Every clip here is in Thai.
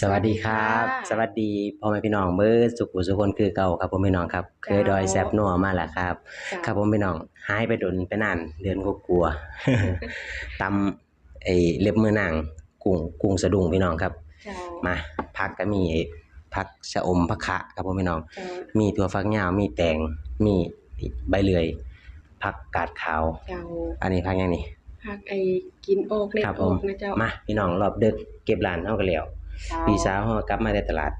สวัสดีครับค่ะสวัสดีพ่อแม่พี่น้องเบิร์สุขุสุคนคือเก่าครับผมพี่น้องครับ เคยดอยแซบนัวมาแล้วครับจ้ะครับผมพี่น้องหายไปดนไปนานเดือนก็กลัวๆตำไอ้เล็บมือนางกุ้งกุ้งสะดุ้งพี่น้องครับเจ้ามาผักก็มีผักชะอมผักคะครับผมพี่น้องเจ้ามีถั่วฝักยาวมีแตงมีใบเลื่อยผักกาดขาวเจ้าอันนี้ผักหยังนี่พักไอ้กินโอกเล็ดครับโอผมกนะเจ้ามาพี่น้องรอบดึกเก็บร้านเฮากันแล้วเจ้า พี่สาวเฮากลับมาแต่ตลาด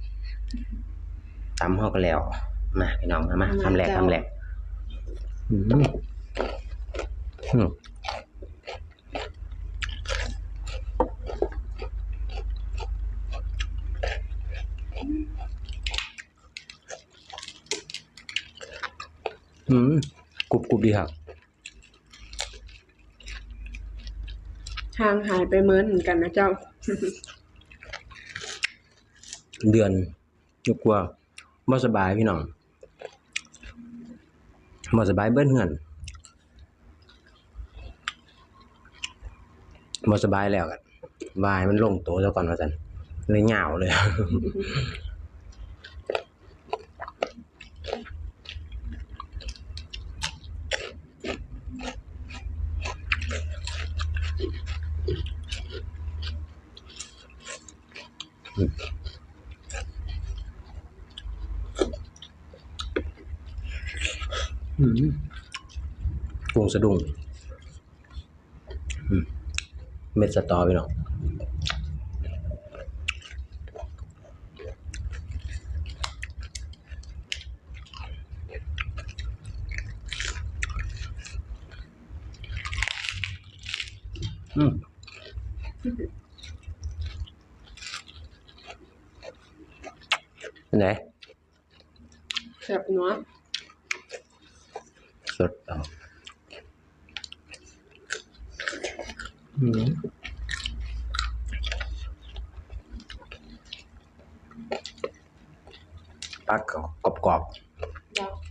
ตำเฮาก็แล้ว มาพี่น้องมามาคำแรกคำแรกอืมอืมอืมกรุบกรุบดีครับทางหายไปเหมือนเหมือนกันนะเจ้า เดือนยุกว่าบ่สบายพี่น้องบ่สบายเบิ้นเหือนบ่สบายแล้วกันวายมันลงโตซะก่อนว่าซั่นเลยเหงาเลยอืม กุ้งสะดุ้งเม็ดสตอพี่น้องอืมเป็นแซ่บเนาะสดเอาอืมปักกรอบกรอบ เจ้า ๆ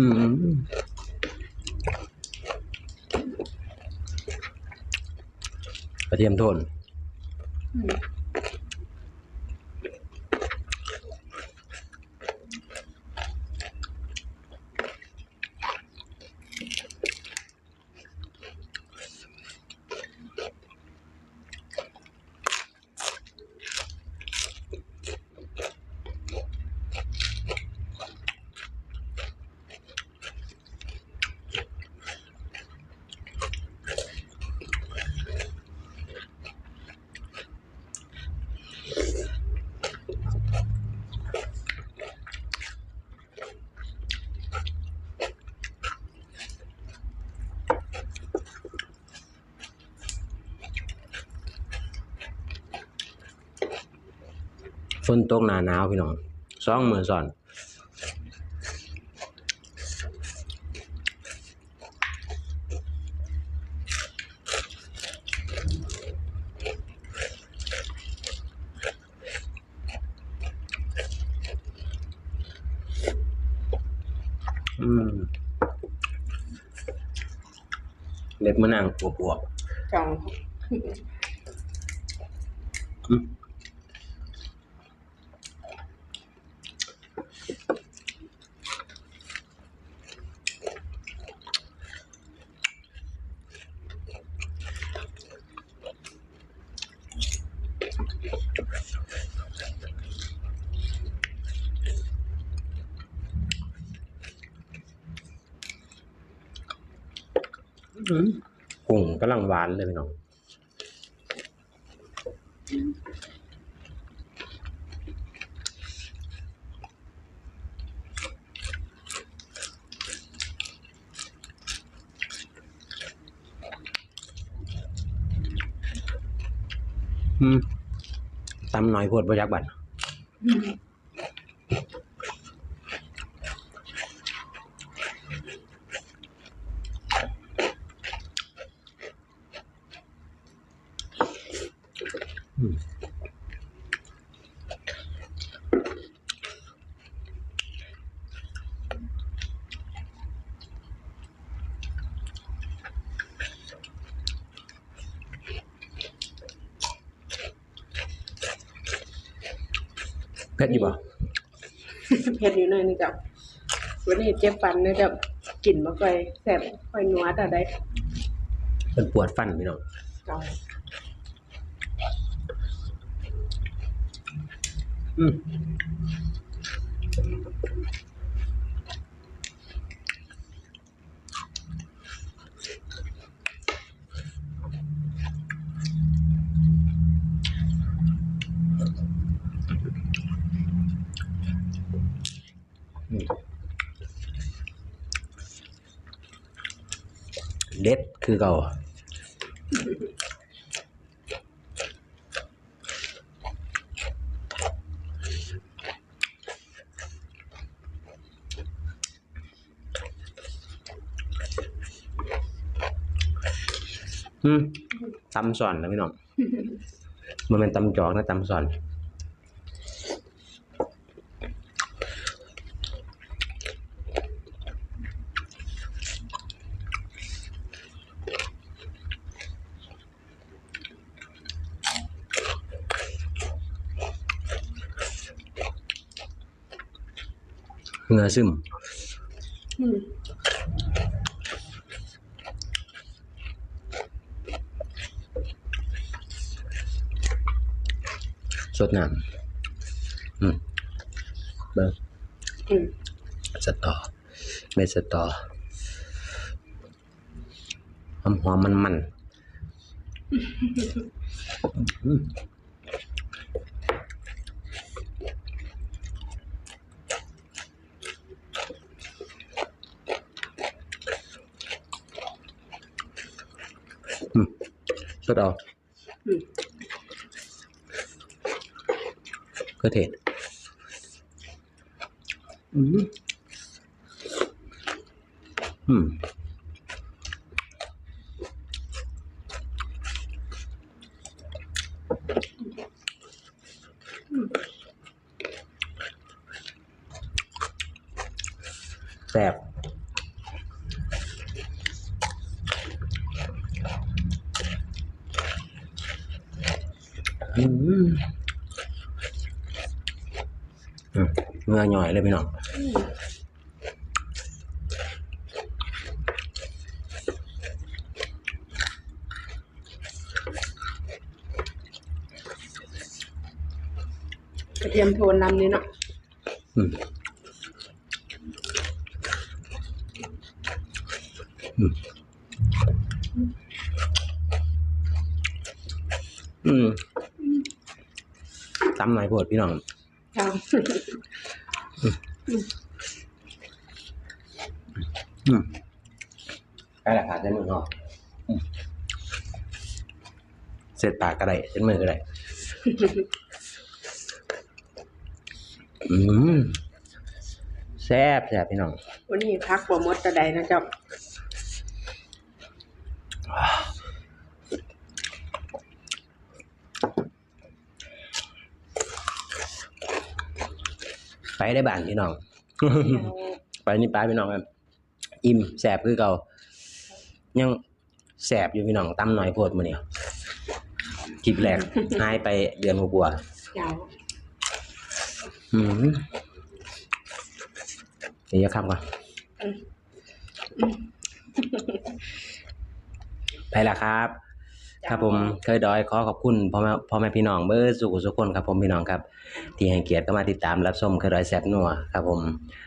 อืมกระเทียมโทน อืม ฝนตกหนาหนาวพี่น้องสองมือสอนอืมเล็บมะนางอวบเจ้า กุ้งกำลังหวานเลยพี่น้องอืมตำหน่อยโพดบ่ยักบัดอื เผ็ดอยู่ป่ะเผ็ดอยู่หน่อยนึงจ้ะวันนี้เจ็บฟันนะจ้ะกลิ่นบ่ค่อยแซ่บค่อยนัวแต่ได้มันปวดฟันพี่น้องเก่า อืมอืม เด็ดคือเก่า อืมตำสอนนะพี่น้องมันเป็นตำจอกนะตำสอนเหงื่อซึม อืม สดน้ำอืมเบิ้งอืมสตอเม็ดสตอหอมหอมมันมันอืมอืมสดเอาอืมก็เทศ อืมอืมแซ่บอืมอืมเงื่อหน่อยเลยพี่น้องอืมกระเทียมโทนนำนี่เนาะอืมอืมอืมตำหน่อยโพดพี่น้องครั บอืมใกล้ละขาดเส้นมือเนาะอืมเสร็จปากก็ได้เส้นมือก็ได้ อืมแซ่บแซ่บพี่น้องวันนี้พักบ่หมดตะใดนะจ๊ะ ไปได้บ้านพี่น้อง ไปนี่ไปพี่น้องครับอิ่มแสบคือเก่ายังแสบอยู่พี่น้องตั้มหน่อยโพดมื้อนี้คลิปแรกหายไปเดือนกว่าเจ้าๆอืมเดี๋ยวจะคำก่อนอืมไปละครับ ครับผมเคยดอยขอขอบคุณพ่อแม่พ่อแม่พี่น้องเบอร์สุขสุขคนครับผมพี่น้องครับ ที่ให้เกียรติเข้ามาติดตามรับชมเคยดอยแซบนัวครับผม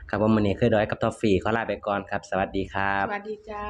ครับผมวันนี้เคยดอยกับทอฟฟี่ขอลาไปก่อนครับ สวัสดีครับ สวัสดีเจ้า